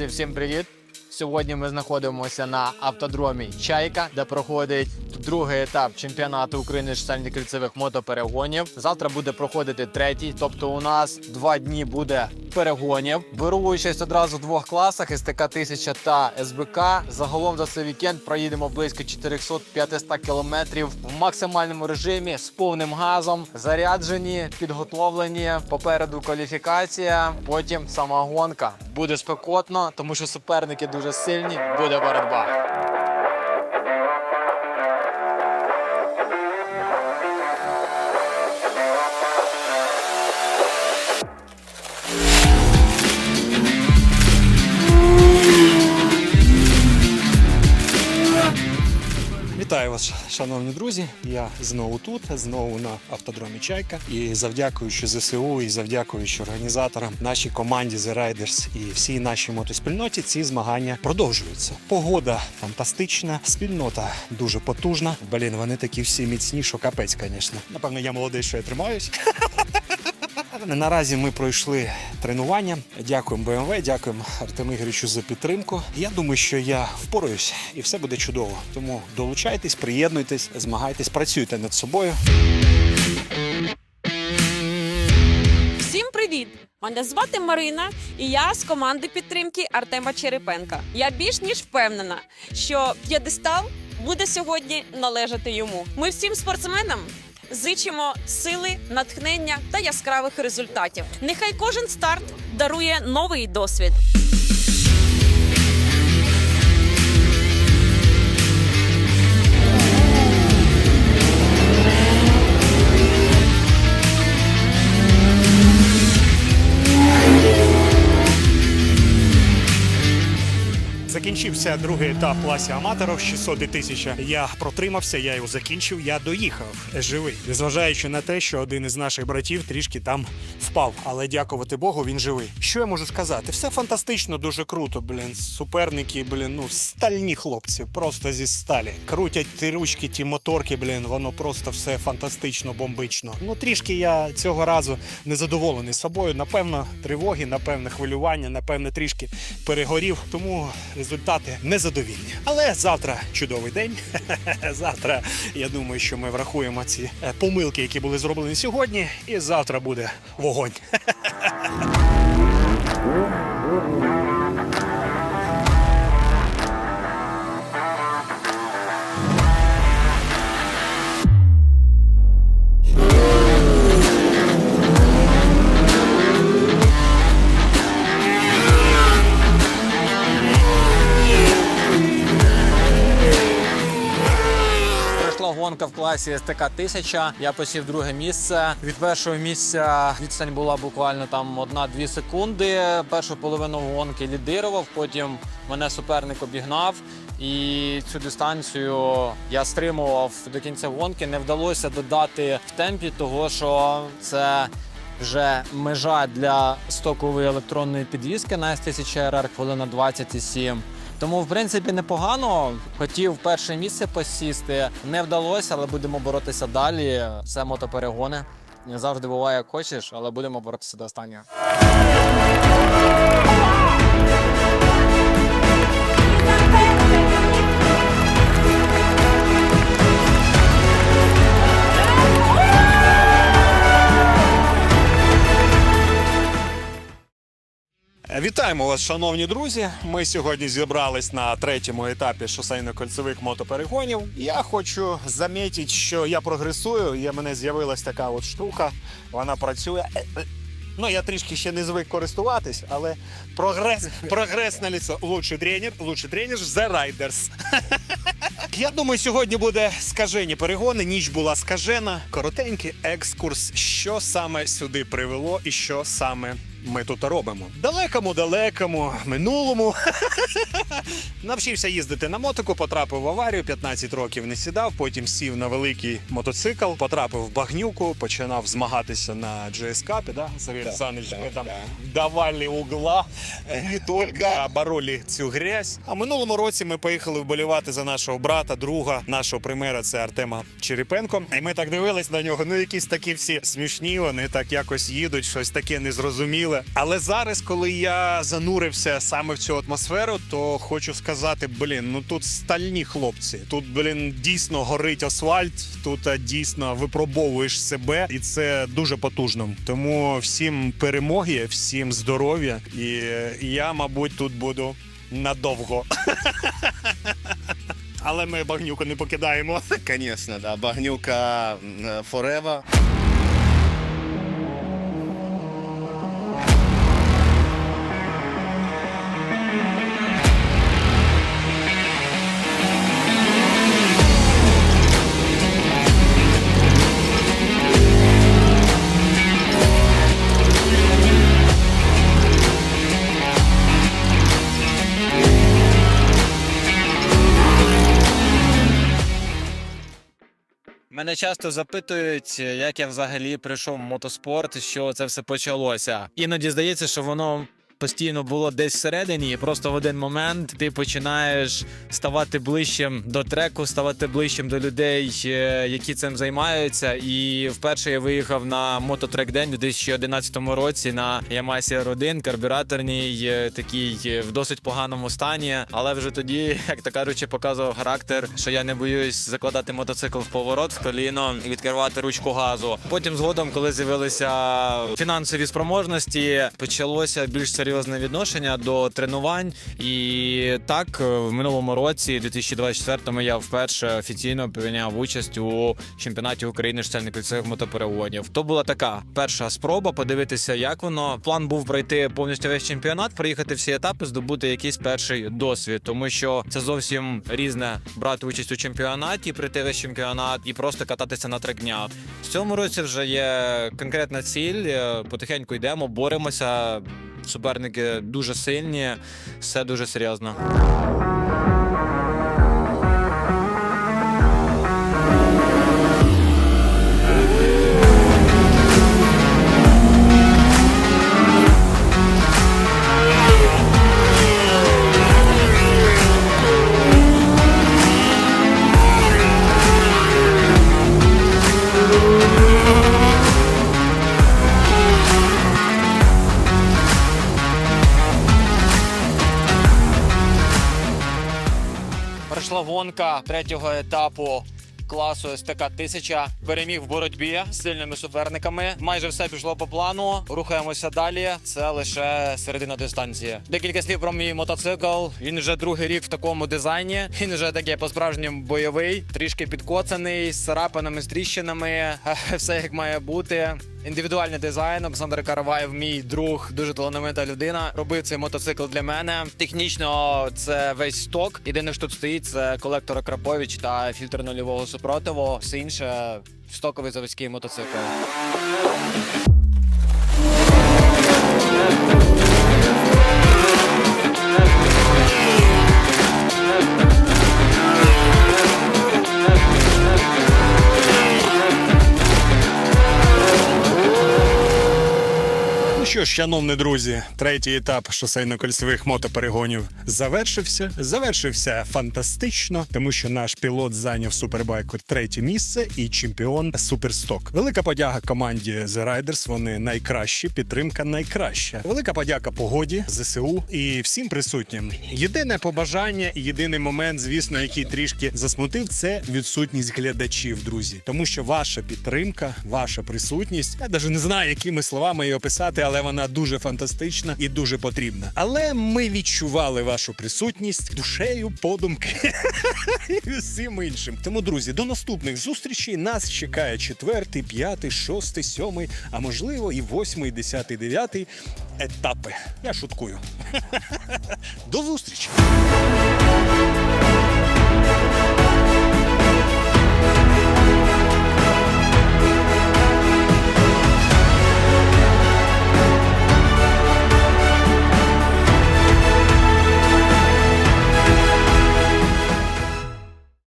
всім привіт! Сьогодні ми знаходимося на автодромі Чайка, де проходить другий етап чемпіонату України з кільцевих мотоперегонів. Завтра буде проходити третій, тобто у нас два дні буде перегонів. Беру участь одразу в двох класах СТК 1000 та СБК. Загалом за цей вікенд проїдемо близько 400-500 кілометрів в максимальному режимі з повним газом. Заряджені, підготовлені. Попереду кваліфікація, потім сама гонка. Буде спекотно, тому що суперники дуже сильні. Буде боротьба. Шановні друзі. Я знову тут, знову на автодромі Чайка. І завдякуючи ЗСУ, і завдякуючи організаторам, нашій команді The Riders і всій нашій мотоспільноті, ці змагання продовжуються. Погода фантастична, спільнота дуже потужна. Блін, вони такі всі міцні, що капець, звісно. Напевно, я молодий, що я тримаюсь. Наразі ми пройшли тренування. Дякуємо БМВ, дякуємо Артему Ігорючу за підтримку. Я думаю, що я впораюсь і все буде чудово. Тому долучайтесь, приєднуйтесь, змагайтесь, працюйте над собою. Всім привіт! Мене звати Марина, і я з команди підтримки Артема Черепенка. Я більш ніж впевнена, що п'єдестал буде сьогодні належати йому. Ми всім спортсменам зичимо сили, натхнення та яскравих результатів. Нехай кожен старт дарує новий досвід. Закінчився другий етап класі аматорів 600 тисяч. Я протримався, я його закінчив, я доїхав живий, незважаючи на те, що один із наших братів трішки там впав. Але дякувати Богу, він живий. Що я можу сказати? Все фантастично, дуже круто. Блін, суперники, блін, ну стальні хлопці, просто зі сталі. Крутять ті ручки, ті моторки, блін, воно просто все фантастично, бомбично. Ну трішки я цього разу не задоволений собою. Напевно, тривоги, напевне, хвилювання, напевне, трішки перегорів. Тому результати незадовільні. Але завтра чудовий день. завтра я думаю, що ми врахуємо ці е, помилки, які були зроблені сьогодні, і завтра буде вогонь. гонка в класі СТК 1000. Я посів друге місце. Від першого місця відстань була буквально там 1-2 секунди. Першу половину гонки лідирував, потім мене суперник обігнав. І цю дистанцію я стримував до кінця гонки. Не вдалося додати в темпі, того що це вже межа для стокової електронної підвіски на S1000 RR хвилина 27. Тому, в принципі, непогано. Хотів перше місце посісти. Не вдалося, але будемо боротися далі. Це мотоперегони. Не завжди буває, як хочеш, але будемо боротися до останнього. Вітаємо вас, шановні друзі. Ми сьогодні зібрались на третьому етапі шосейно-кольцевих мотоперегонів. Я хочу замітити, що я прогресую. Є мене з'явилась така от штука. Вона працює. Ну, я трішки ще не звик користуватись, але прогрес, прогрес на ліцо. Лучший тренер, лучший тренер The Riders. Я думаю, сьогодні буде скажені перегони. Ніч була скажена. Коротенький екскурс, що саме сюди привело і що саме ми тут робимо. Далекому, далекому, минулому. Навчився їздити на мотику, потрапив в аварію, 15 років не сідав, потім сів на великий мотоцикл, потрапив в багнюку, починав змагатися на GS Cup, да? Сергій Олександрович, ми там давали угла, не тільки бороли цю грязь. А минулому році ми поїхали вболівати за нашого брата, друга, нашого примера, це Артема Черепенко. І ми так дивились на нього. Ну, якісь такі всі смішні, вони так якось їдуть, щось таке незрозуміле. Зрозуміли. Але зараз, коли я занурився саме в цю атмосферу, то хочу сказати: блін, ну тут стальні хлопці. Тут, блін, дійсно горить асфальт. Тут дійсно випробовуєш себе, і це дуже потужно. Тому всім перемоги, всім здоров'я, і е, я, мабуть, тут буду надовго. Але ми багнюку не покидаємо. Конечно, да. Багнюка м, Мене часто запитують, як я взагалі прийшов в мотоспорт, що це все почалося. Іноді здається, що воно. Постійно було десь всередині, і просто в один момент ти починаєш ставати ближчим до треку, ставати ближчим до людей, е, які цим займаються. І вперше я виїхав на мототрек день у 2011 році на Ямасі R1, карбюраторній, е, такий е, в досить поганому стані. Але вже тоді, як то кажучи, показував характер, що я не боюсь закладати мотоцикл в поворот в коліно і відкривати ручку газу. Потім, згодом, коли з'явилися фінансові спроможності, почалося більш серйозне відношення до тренувань. І так, е, в минулому році, 2024-му, я вперше офіційно прийняв участь у чемпіонаті України штельних кільцевих мотоперегонів. То була така перша спроба подивитися, як воно. План був пройти повністю весь чемпіонат, проїхати всі етапи, здобути якийсь перший досвід, тому що це зовсім різне брати участь у чемпіонаті, прийти весь чемпіонат і просто кататися на три дня. В цьому році вже є конкретна ціль. е, Потихеньку йдемо, боремося. Суперники дуже сильні, все дуже серйозно. Гонка третього етапу класу СТК 1000 Переміг в боротьбі з сильними суперниками. Майже все пішло по плану. Рухаємося далі. Це лише середина дистанції. Декілька слів про мій мотоцикл. Він вже другий рік в такому дизайні. Він вже таке по-справжньому бойовий, трішки підкоцаний, з царапинами, з тріщинами. Все як має бути. Індивідуальний дизайн. Олександр Караваєв, мій друг, дуже талановита людина. Робив цей мотоцикл для мене. Технічно це весь сток. Єдине, що тут стоїть, це колектор Крапович та фільтр нульового супротиву. Все інше стоковий заводський мотоцикл. Що ж, шановні друзі, третій етап шосейно-кольцевих мотоперегонів завершився. Завершився фантастично, тому що наш пілот зайняв супербайку третє місце і чемпіон суперсток. Велика подяка команді The Riders, Вони найкращі, підтримка найкраща. Велика подяка погоді, ЗСУ і всім присутнім. Єдине побажання єдиний момент, звісно, який трішки засмутив, це відсутність глядачів, друзі. Тому що ваша підтримка, ваша присутність, я навіть не знаю, якими словами її описати, але вона дуже фантастична і дуже потрібна. Але ми відчували вашу присутність душею, подумки і всім іншим. Тому, друзі, до наступних зустрічей нас чекає четвертий, п'ятий, шостий, сьомий, а можливо і восьмий, десятий, дев'ятий етапи. Я шуткую. До зустрічі!